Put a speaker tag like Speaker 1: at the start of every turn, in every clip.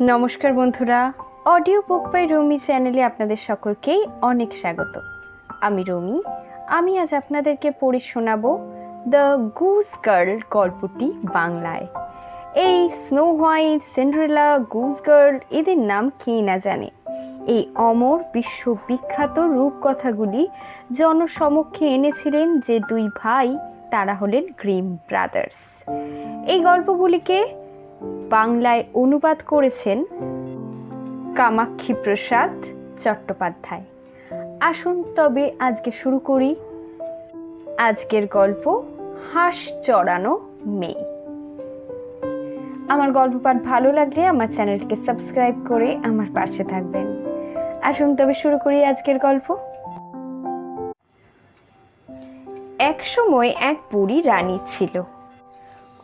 Speaker 1: নমস্কার বন্ধুরা। Audio book by রমি চ্যানেলে আপনাদের সকলকেই অনেক স্বাগত। আমি রমি। আমি আজ আপনাদেরকে পড়ে শোনাবো দ্য গুজ গার্ল গল্পটি বাংলায়। এই snow white Cinderella goose girl এদের নাম কে না জানে? এই অমর বিশ্ববিখ্যাত রূপকথাগুলি জনসমক্ষে এনেছিলেন যে দুই ভাই, তারা হলেন গ্রিম ব্রাদার্স এই গল্পগুলিকে বাংলায় অনুবাদ করেছেন কামাক্ষী প্রসাদ চট্টোপাধ্যায়। আসুন তবে আজকে শুরু করি। আজকের গল্প, হাঁস চড়ানো মেয়ে। আমার গল্প পাঠ ভালো লাগলে আমার চ্যানেলটিকে সাবস্ক্রাইব করে আমার পাশে থাকবেন। আসুন তবে শুরু করি আজকের গল্প। এক সময় এক বুড়ি রানী ছিল।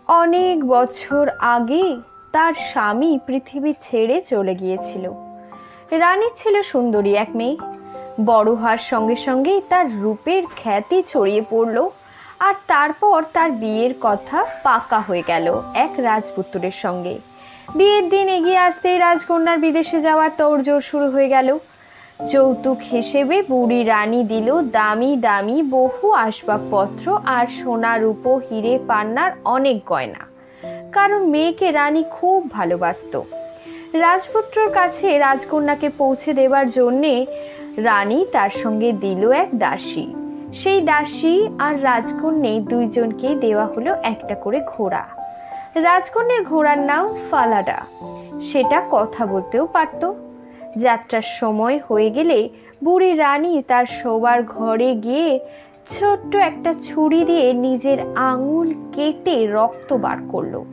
Speaker 1: অনেক বছর আগে তার স্বামী পৃথিবী ছেড়ে চলে গিয়েছিল। রানী ছিল সুন্দরী এক মেয়ে। বড় হওয়ার সঙ্গে সঙ্গেই তার রূপের খ্যাতি ছড়িয়ে পড়ল আর তারপর তার বিয়ের কথা পাকা হয়ে গেল এক রাজপুত্রের সঙ্গে। বিয়ের দিন এগিয়ে আসতেই রাজকন্যার বিদেশে যাওয়ার তোড়জোড় শুরু হয়ে গেল। যৌতুক হিসেবে বুড়ি রানী দিল দামি দামি বহু আসবাবপত্র আর সোনা রূপো, হিরে পান্নার অনেক গয়না। কারণ মেয়েকে রানী খুব ভালোবাসত। রাজপুত্রর কাছে রাজকন্যাকে পৌঁছে দেবার জন্যে রানী তার সঙ্গে দিল এক দাসী। সেই দাসী আর রাজকন্যে দুইজনকেই দেওয়া হলো একটা করে ঘোড়া। রাজকন্যের ঘোড়ার নাম ফালাডা সেটা কথা বলতেও পারতো। যাত্রার সময় হয়ে গেলে বুড়ি রানী তার শোবার ঘরে গিয়ে ছোট্ট একটা ছুরি দিয়ে নিজের আঙুল কেটে রক্ত বার করল।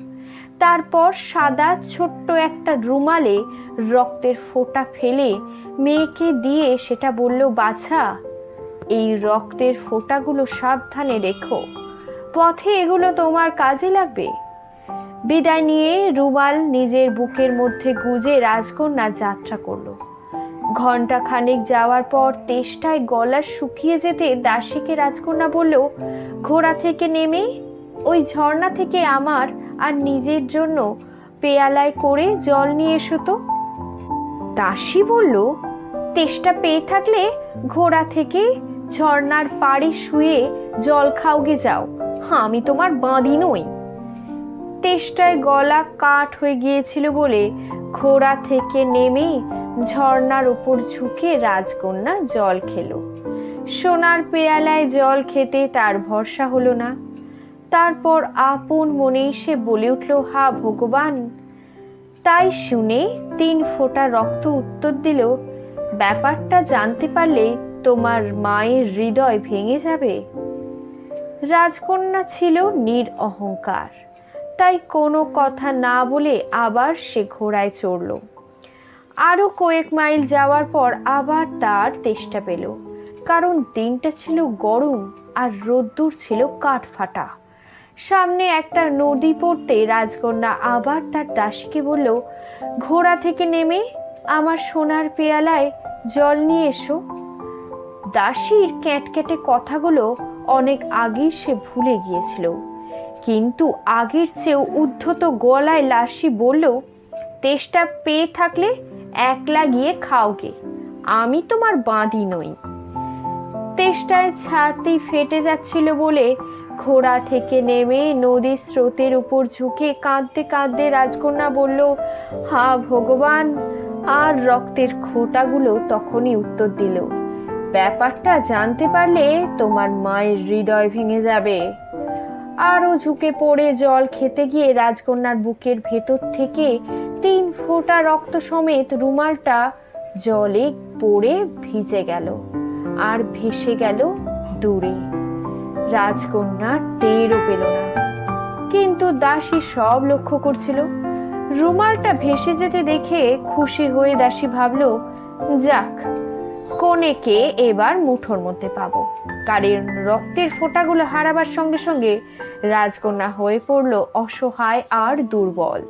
Speaker 1: তারপর সাদা ছোট্ট একটা রুমালে রক্তের ফোঁটা ফেলে মেয়েকে দিয়ে সেটা বলল, বাছা, এই রক্তের ফোঁটাগুলো সাবধানে রেখো। পথে এগুলো তোমার কাজে লাগবে। বিদায় নিয়ে রুমাল নিজের বুকের মধ্যে গুজে রাজকন্যা যাত্রা করল। ঘণ্টা খানেক যাওয়ার পর তেষ্টায় গলা শুকিয়ে যেতে দাসীকে রাজকন্যা বলল, ঘোড়া থেকে নেমে ওই ঝর্ণা থেকে আমার আর নিজের জন্য পেয়ালায় করে জল নিয়ে এসো তো। দাসী বলল, তেষ্টা পেয়ে থাকলে ঘোড়া থেকে ঝর্ণার পাড়ে শুয়ে জল খাওগে যাও, আমি তোমার বাঁধি নই। তেষ্টায় গলা কাঠ হয়ে গিয়েছিল বলে ঘোড়া থেকে নেমে ঝর্ণার উপর ঝুঁকে রাজকন্যা জল খেলো। সোনার পেয়ালায় জল খেতে তার ভরসা হলো না। তারপর আপন মনেই সে বলে উঠল, হা ভগবান। তাই শুনে তিন ফোঁটা রক্ত উত্তর দিল, ব্যাপারটা জানতে পারলে তোমার মায়ের হৃদয় ভেঙে যাবে। রাজকন্যা ছিল নির অহংকার, তাই কোনো কথা না বলে আবার সে ঘোড়ায় চড়ল। আরও কয়েক মাইল যাওয়ার পর আবার তার তেষ্টা পেল, কারণ দিনটা ছিল গরম আর রোদ্দুর ছিল কাঠ ফাটা সামনে একটা নদী পড়তে রাজকন্যা আবার তার দাসীকে বলল, ঘোড়া থেকে নেমে আমার সোনার পেয়ালায় জল নিয়ে এসো। দাসীর ক্যাটক্যাটে কথাগুলো অনেক আগেই সে ভুলে গিয়েছিল। কিন্তু আগের চেয়েও উদ্ধত গলায় লাসি বলল, তেষ্টা পেয়ে থাকলে একলা গিয়ে খাওকে আমি তোমার বাঁধি নই। তেষ্টায় ছাতি ফেটে যাচ্ছিল বলে ঘোড়া থেকে নেমে নদীর স্রোতের উপর ঝুঁকে কাঁদতে কাঁদতে রাজকন্যা বলল, হা ভগবান, আর রক্তের খোটাগুলো তখনই উত্তর দিল। ব্যাপারটা জানতে পারলে তোমার মায়ের হৃদয় ভেঙে যাবে। আরও ঝুঁকে পড়ে জল খেতে গিয়ে রাজকন্যার বুকের ভেতর থেকে তিন ফোঁটা রক্ত সমেত রুমালটা জলে পড়ে ভিজে গেল, আর ভেসে গেল দূরে। রাজকন্যা টেরও পেল না। কিন্তু দাসী সব লক্ষ্য করছিল। রুমালটা ভেসে যেতে দেখে খুশি হয়ে দাসী ভাবল, যাক, কনেকে এবার মুঠোর মধ্যে পাবো। কারণ রক্তের ফোঁটাগুলো হারাবার সঙ্গে সঙ্গে রাজকন্যা হয়ে পড়ল অসহায় আর দুর্বল।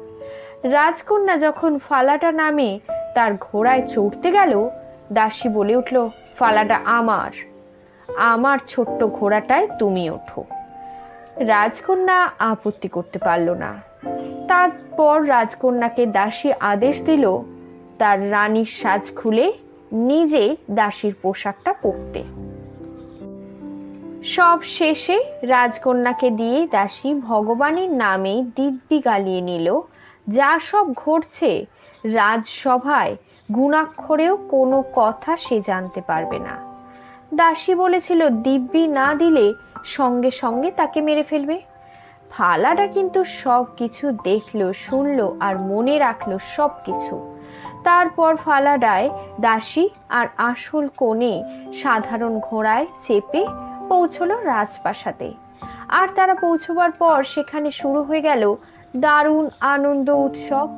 Speaker 1: রাজকন্যা যখন ফালাটা নামে তার ঘোড়ায় চড়তে গেল, দাসী বলে উঠল, ফালাটা আমার। আমার ছোট্ট ঘোড়াটায় তুমি ওঠো। রাজকন্যা আপত্তি করতে পারল না। তারপর রাজকন্যাকে দাসী আদেশ দিল, তার রানীর সাজ খুলে নিজে দাসীর পোশাকটা পরতে। সব শেষে রাজকন্যাকে দিয়ে দাসী ভগবানের নামে দিব্যি গালিয়ে নিল, যা সব ঘটছে, রাজসভায় গুণাক্ষরেও কোনো কথা সে জানতে পারবে না। দাসী বলেছিল, দিব্যি না দিলে সঙ্গে সঙ্গে তাকে মেরে ফেলবে। ফালাটা কিন্তু সব কিছু দেখল, শুনলো আর মনে রাখল সব কিছু তারপর ফালাডায় দাসী আর আসল কোণে সাধারণ ঘোড়ায় চেপে পৌঁছলো রাজপ্রাসাদে। আর তারা পৌঁছবার পর সেখানে শুরু হয়ে গেল দারুণ আনন্দ উৎসব।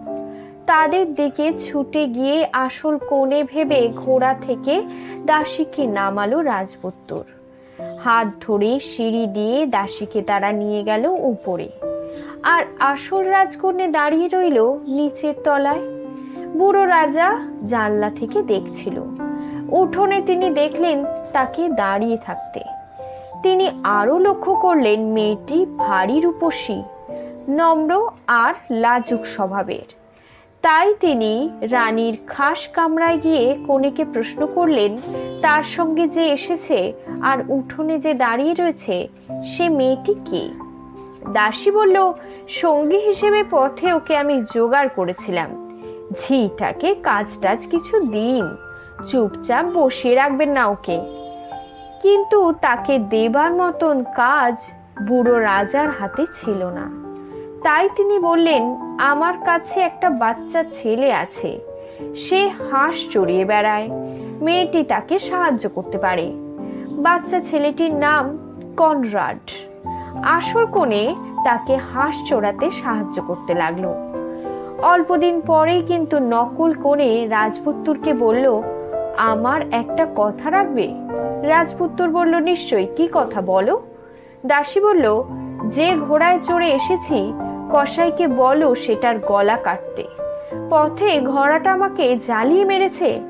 Speaker 1: তাদের দিকে ছুটে গিয়ে আসল কোণে ভেবে ঘোড়া থেকে দাসীকে নামালো রাজপুত্তর। হাত ধরে সিঁড়ি দিয়ে দাসীকে তারা নিয়ে গেল উপরে। আর আসল রাজকন্যে দাঁড়িয়ে রইল নিচের তলায়। বুড়ো রাজা জানলা থেকে দেখছিল। উঠোনে তিনি দেখলেন তাকে দাঁড়িয়ে থাকতে। তিনি আরও লক্ষ্য করলেন মেয়েটি ভারী রূপসী, নম্র আর লাজুক স্বভাবের। তাই তিনি রানীর খাস কামরায় গিয়ে কনেকে প্রশ্ন করলেন, তার সঙ্গে যে এসেছে আর উঠোনে যে দাঁড়িয়ে রয়েছে, সে মেয়েটি কে? দাসী বলল, সঙ্গী হিসেবে পথে ওকে আমি জোগাড় করেছিলাম। ঝিটাকে কাজ টাজ কিছু দিন। চুপচাপ বসিয়ে রাখবেন না ওকে। কিন্তু তাকে দেবার মতন কাজ বুড়ো রাজার হাতে ছিল না। তাই তিনি বললেন, আমার কাছে একটা বাচ্চা ছেলে আছে। সে হাঁস চড়িয়ে বেড়ায়। মেয়েটি তাকে সাহায্য করতে পারে। বাচ্চা ছেলেটির নাম কনরাড। আসর কোণে তাকে হাঁস চড়াতে সাহায্য করতে লাগল। অল্পদিন পরেই কিন্তু নকল কোণে রাজপুত্তরকে বলল, আমার একটা কথা রাখবে? রাজপুত্তর বলল, নিশ্চয়ই। কি কথা বলো? দাসী বলল, যে ঘোড়ায় চড়ে এসেছি কসাইকে বলো সেটার গলা কাটতে। পথে ঘোড়াটা আমাকে জ্বালিয়ে মেরেছে।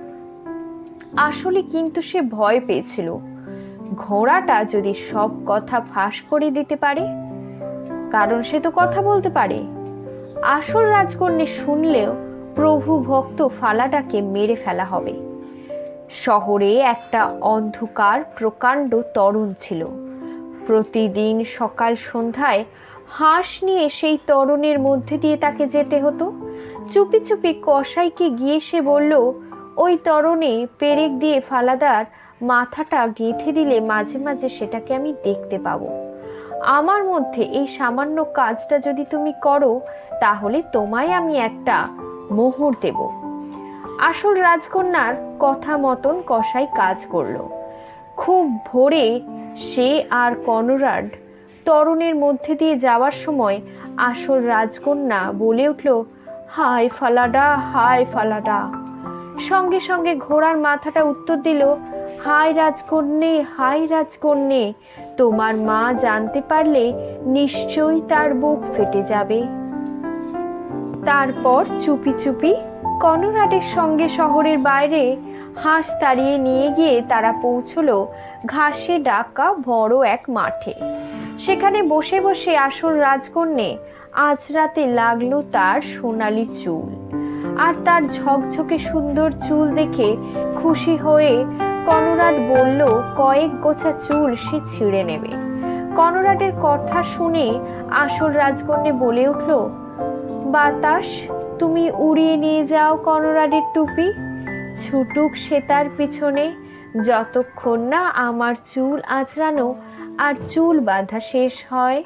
Speaker 1: আসলে কিন্তু সে ভয় পেয়েছিল। ঘোড়াটা যদি সব কথা ফাঁস করে দিতে পারে, কারণ সে তো কথা বলতে পারে। আসল রাজকন্যে শুনলেও প্রভু ভক্ত ফালাটাকে মেরে ফেলা হবে। শহরে একটা অন্ধকার প্রকাণ্ড তরুণ ছিল। প্রতিদিন সকাল সন্ধ্যায় হাঁস নিয়ে সেই তরণের মধ্যে দিয়ে তাকে যেতে হতো। চুপি চুপি কসাইকে গিয়ে সে বলল, ওই তরণে, পেরেক দিয়ে ফালাদার মাথাটা গেঁথে দিলে মাঝে মাঝে সেটাকে আমি দেখতে পাবো। আমার মধ্যে এই সামান্য কাজটা যদি তুমি করো, তাহলে তোমায় আমি একটা মোহর দেব। আসল রাজকন্যার কথা মতন কসাই কাজ করল। খুব ভোরে সে আর কনরাড তরুণের মধ্যে দিয়ে যাওয়ার সময় আসল রাজকন্যা বলে উঠল, হায় ফালাডা হায় ফালাডা। সঙ্গে সঙ্গে ঘোড়ার মাথাটা উত্তর দিল, হায় রাজকন্যে হায় রাজকন্যে, তোমার মা জানতে পারলে নিশ্চয়ই তার বুক ফেটে যাবে। তারপর চুপি চুপি কনরাটের সঙ্গে শহরের বাইরে হাঁস তাড়িয়ে নিয়ে গিয়ে তারা পৌঁছলো ঘাসে ডাকা বড় এক মাঠে। সেখানে বসে বসে আসল রাজকন্যে আজ রাতে লাগল তার সোনালি চুল। আর তার ঝকঝকে সুন্দর চুল দেখে খুশি হয়ে কনরাড বলল, কয়েক গোছা চুল সে ছিঁড়ে নেবে। কনরাডের কথা শুনে আসল রাজকন্যে বলে উঠল, বাতাস, তুমি উড়িয়ে নিয়ে যাও কনরাডের টুপি। ছুটুক সে তার পিছনে, যতক্ষণ না আমার চুল আঁচড়ানো আর চুল বাঁধা শেষ হয়।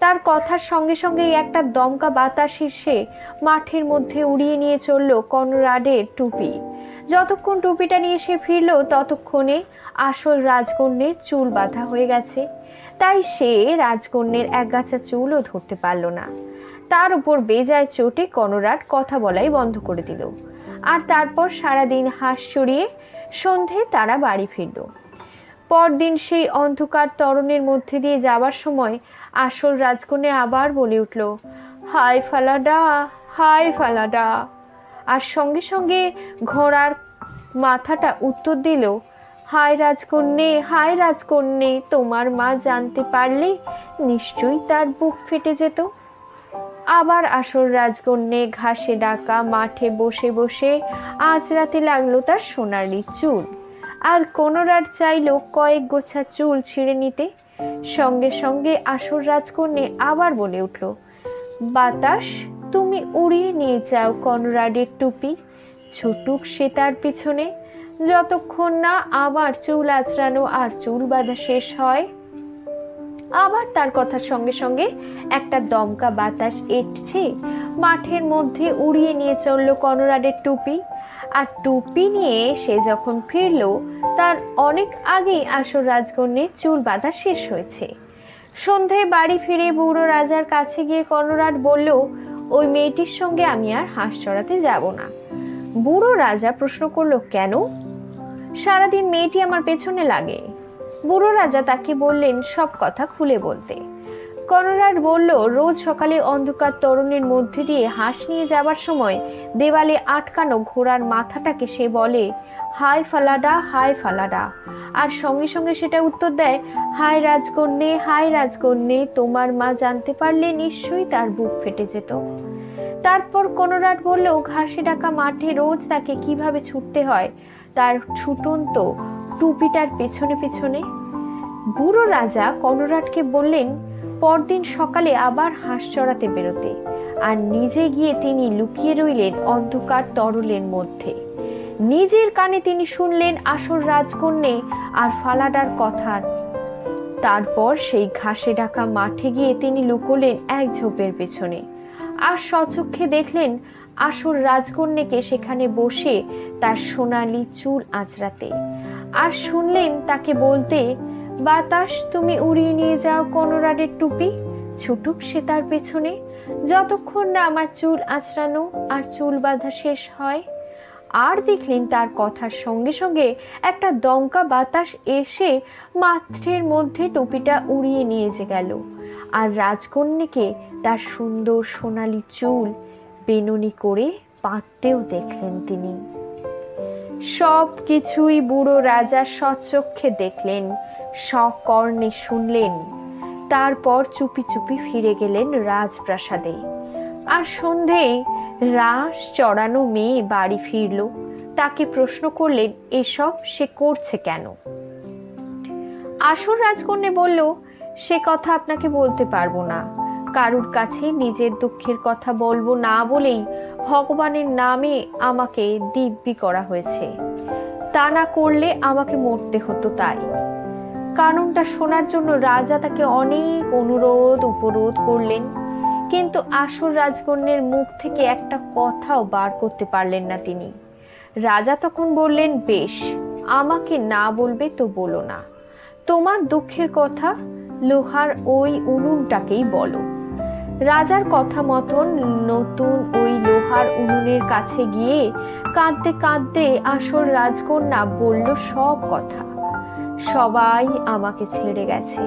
Speaker 1: তার কথার সঙ্গে সঙ্গে একটা দমকা বাতাস এসে মাঠের মধ্যে উড়িয়ে নিয়ে চলল কনরাডের টুপি। যতক্ষণ টুপিটা নিয়ে সে ফিরল, ততক্ষণে আসল রাজকন্যের চুল বাঁধা হয়ে গেছে। তাই সে রাজকন্যের একগাছা চুলও ধরতে পারল না। তার উপর বেজায় চোটে কনরাড কথা বলাই বন্ধ করে দিল। আর তারপর সারাদিন হাঁস চড়িয়ে সন্ধে তারা বাড়ি ফিরল। পরদিন সেই অন্ধকার তরণের মধ্যে দিয়ে যাবার সময় আসল রাজকন্যা আবার বলে উঠল, হাই ফালাডা হাই ফালাডা। আর সঙ্গে সঙ্গে ঘোড়ার মাথাটা উত্তর দিল হায় রাজকন্যে হায় রাজকন্যে, তোমার মা জানতে পারলে নিশ্চয়ই তার বুক ফেটে যেত। আবার আসর রাজকন্যে ঘাসে ডাকা মাঠে বসে বসে আজ আঁচড়াতে লাগল তার সোনালি চুল। আর কোনোরার চাইলো কয়েক গোছা চুল ছিঁড়ে নিতে। সঙ্গে সঙ্গে আসর রাজকন্যে আবার বলে উঠল, বাতাস, তুমি উড়িয়ে নিয়ে যাও কনরাডের টুপি। ছুটুক সে তার পিছনে। যতক্ষণ না আবার চুল আঁচড়ানো আর চুল বাঁধা শেষ হয়। আবার তার কথার সঙ্গে সঙ্গে একটা দমকা বাতাস এঁটছে মাঠের মধ্যে উড়িয়ে নিয়ে চলল কনরাডের টুপি। আর টুপি নিয়ে সে যখন ফিরল, তার অনেক আগেই আসর রাজকন্যের চুল বাঁধা শেষ হয়েছে। সন্ধে বাড়ি ফিরে বুড়ো রাজার কাছে গিয়ে কর্ণরাট বলল, ওই মেয়েটির সঙ্গে আমি আর হাঁস চড়াতে যাব না। বুড়ো রাজা প্রশ্ন করল, কেন? সারাদিন মেয়েটি আমার পেছনে লাগে। বুড়ো রাজা তাকে বললেন, সব কথা খুলে বলতে। কনরাড বলল, রোজ সকালে অন্ধকার তরুণের মধ্যে দিয়ে হাঁস নিয়ে যাবার সময় দেওয়ালে আটকানো ঘোড়ার মাথাটাকে সে বলে হাই ফালাডা হাই ফালাডা। আর সঙ্গে সঙ্গে সেটা উত্তর দেয় হাই রাজকন্যে হাই রাজকন্যে, তোমার মা জানতে পারলে নিশ্চয়ই তার বুক ফেটে যেত। তারপর কনরাড বলল, ঘাসে ডাকা মাঠে রোজ তাকে কীভাবে ছুটতে হয়? তার ছুটন্ত টুপিটার পেছনে পেছনে। বুড়ো রাজা কনরাডকে বললেন পরদিন সকালে আবার হাঁস চড়াতে বেরোতে, আর নিজে গিয়ে তিনি লুকিয়ে রইলেন অন্ধকার তরলের মধ্যে। নিজের কানে তিনি শুনলেন আসর রাজকন্যে আর ফালাডার কথা। তারপর সেই ঘাসে ঢাকা মাঠে গিয়ে তিনি লুকোলেন এক ঝোপের পেছনে। আর সচক্ষে দেখলেন আসর রাজকন্যাকে সেখানে বসে তার সোনালি চুল আঁচড়াতে। আর শুনলেন তাকে বলতে বাতাস তুমি উড়িয়ে নিয়ে যাও কনরাডের টুপি। ছুটুক সে তার পেছনে। যতক্ষণ না আমার চুল আঁচড়ানো আর চুল বাঁধা শেষ হয়, আর দেখলেন তার কথার সঙ্গে সঙ্গে একটা দমকা বাতাস এসে মাঠের মধ্যে টুপিটা উড়িয়ে নিয়ে যে গেল। আর রাজকন্যাকে তার সুন্দর সোনালি চুল বেনুনি করে পাততেও দেখলেন তিনি। সব কিছুই বুড়ো রাজা সচক্ষে দেখলেন। সকর্ণে শুনলেন। তারপর চুপি চুপি ফিরে গেলেন রাজপ্রাসাদে। আর সন্ধেয় রাস চড়ানো মেয়ে বাড়ি ফিরল। তাকে প্রশ্ন করলেন, এসব সে করছে কেন? আসর রাজকন্যা বলল, সে কথা আপনাকে বলতে পারব না। কারুর কাছে নিজের দুঃখের কথা বলব না বলেই ভগবানের নামে আমাকে দিব্যি করা হয়েছে। তা না করলে আমাকে মরতে হতো তাই। কারণটা শোনার জন্য রাজা তাকে অনেক অনুরোধ, উপরোধ করলেন। কিন্তু আসর রাজকন্যের মুখ থেকে একটা কথাও বার করতে পারলেন না তিনি। রাজা তখন বললেন, বেশ, আমাকে না বলবে তো বলো না। তোমার দুঃখের কথা লোহার ওই উনুনটাকেই বলো। রাজার কথা মতন নতুন ওই লোহার উনুনের কাছে গিয়ে কাঁদতে কাঁদতে আসর রাজকন্যা বলল সব কথা। সবাই আমাকে ছেড়ে গেছে।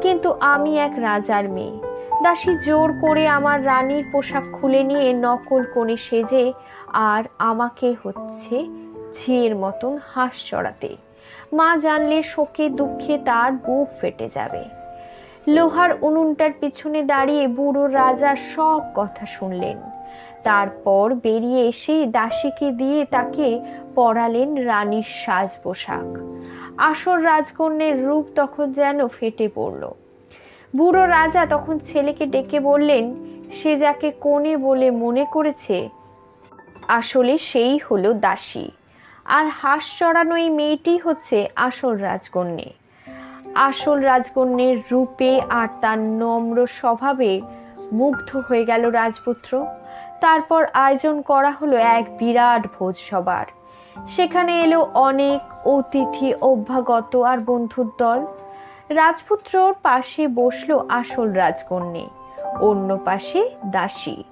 Speaker 1: কিন্তু আমি এক রাজার মেয়ে। দাসী জোর করে আমার রানীর পোশাক খুলে নিয়ে নকল কোণে সেজে আর আমাকে হচ্ছে ঝিয়ের মতন হাঁস চড়াতে। মা জানলে শোকে দুঃখে তার বুক ফেটে যাবে। লোহার উনুনটার পিছনে দাঁড়িয়ে বুড়ো রাজা সব কথা শুনলেন। তারপর বেরিয়ে এসে দাসীকে দিয়ে তাকে পরালেন রানীর সাজ পোশাক আসর রাজকন্যের রূপ তখন যেন ফেটে পড়ল। বুড়ো রাজা তখন ছেলেকে ডেকে বললেন, সে যাকে কোণে বলে মনে করেছে, আসলে সেই হলো দাসী। আর হাঁস চড়ানো এই মেয়েটি হচ্ছে আসল রাজকন্যে। আসল রাজকন্যের রূপে আর তার নম্র স্বভাবে মুগ্ধ হয়ে গেল রাজপুত্র। তারপর আয়োজন করা হলো এক বিরাট ভোজ সবার সেখানে এলো অনেক অতিথি, অভ্যাগত আর বন্ধুর দল। রাজপুত্রর পাশে বসল আসল রাজকন্যে, অন্য পাশে দাসী।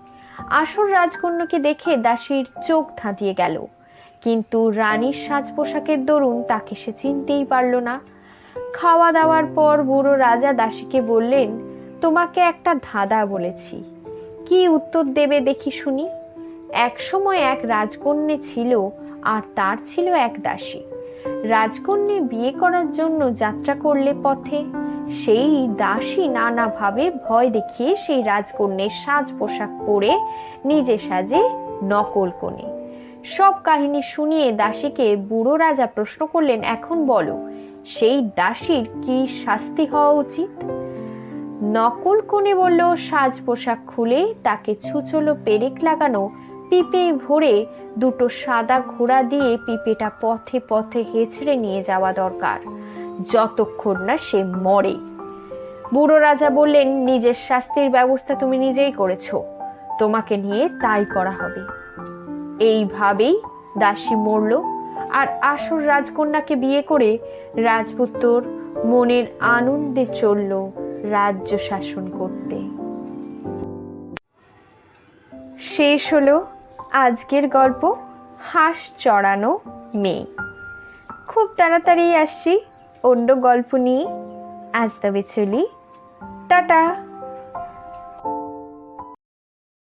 Speaker 1: আসল রাজকন্যাকে দেখে দাসীর চোখ ধাঁধিয়ে গেল। কিন্তু রানীর সাজ পোশাকের দরুন তাকে সে চিনতেই পারল না। খাওয়া দাওয়ার পর বুড়ো রাজা দাসীকে বললেন, তোমাকে একটা ধাঁধা বলেছি। কি উত্তর দেবে দেখি শুনি? এক সময় এক রাজকন্যে ছিল আর তার ছিল এক দাসী। রাজকন্যে বিয়ে করার জন্য যাত্রা করলে পথে। সেই দাসী নানাভাবে ভয় দেখিয়ে সেই রাজকন্যের সাজ পোশাক পরে নিজে সাজে নকল কোণে। সব কাহিনী শুনিয়ে দাসীকে বুড়ো রাজা প্রশ্ন করলেন, এখন বলো, সেই দাসীর কি শাস্তি হওয়া উচিত? নকল কোণে বলল সাজ পোশাক খুলে তাকে ছুচলো পেরেক লাগানো পিপে ভরে দুটো সাদা ঘোড়া দিয়ে পিপেটা পথে পথে হেঁচড়ে নিয়ে যাওয়া দরকার। যতক্ষণ না সে মরে। বুড়ো রাজা বললেন, নিজের শাস্তির ব্যবস্থা তুমি নিজেই করেছ। তোমাকে নিয়ে তাই করা হবে। এইভাবেই দাসী মরল, আর আসর রাজকন্যাকে বিয়ে করে রাজপুত্তর মনের আনন্দে চলল রাজ্য শাসন করতে। শেষ হলো আজকের গল্প হাঁস চড়ানো মেয়ে। খুব তাড়াতাড়ি আসছি অন্য গল্প নিয়ে। আজ তবে চলি। টাটা।